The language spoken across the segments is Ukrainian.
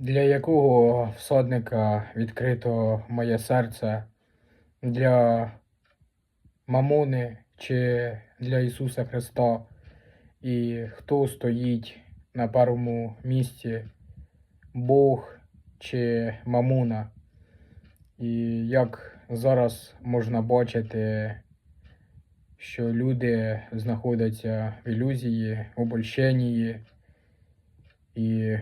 Для якого всадника відкрито моє серце? Для Мамони чи для Ісуса Христа? І хто стоїть на першому місці? Бог чи Мамона? І як зараз можна бачити, що люди знаходяться в ілюзії, обольщенні, і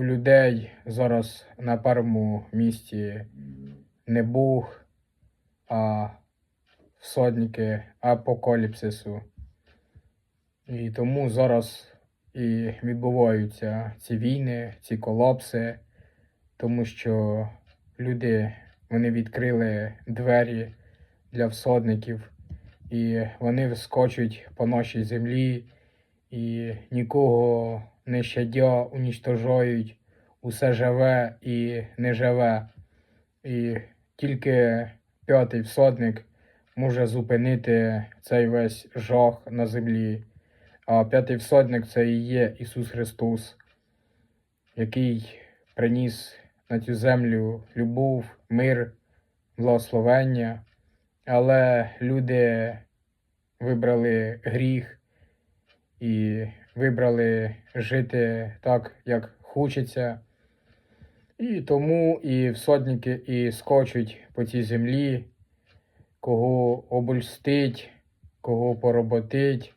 у людей зараз на першому місці не Бог, а всадники апокаліпсису. І тому зараз і відбуваються ці війни, ці колапси, тому що люди вони відкрили двері для всадників, і вони скочуть по нашій землі і нікого не щадя, унічтожають усе живе і не живе. І тільки п'ятий всадник може зупинити цей весь жах на землі. А п'ятий всадник це і є Ісус Христос, який приніс на цю землю любов, мир, благословення. Але люди вибрали гріх і вибрали жити так, як хочеться. І тому і всадники і скочуть по цій землі, кого обольстить, кого пороботить.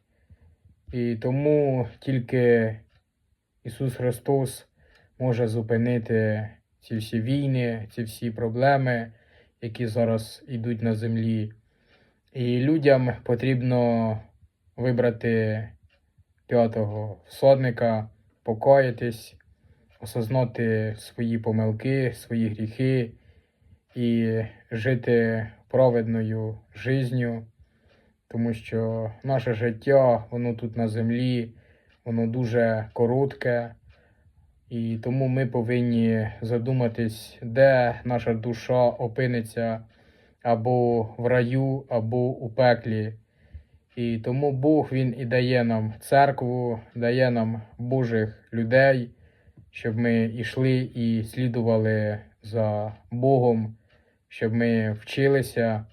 І тому тільки Ісус Христос може зупинити ці всі війни, ці всі проблеми, які зараз йдуть на землі. І людям потрібно вибрати п'ятого всадника, покаятись, осознати свої помилки, свої гріхи і жити праведною життю, тому що наше життя, воно тут на землі, воно дуже коротке. І тому ми повинні задуматись, де наша душа опиниться або в раю, або у пеклі. І тому Бог Він і дає нам церкву, дає нам Божих людей, щоб ми йшли і слідували за Богом, щоб ми вчилися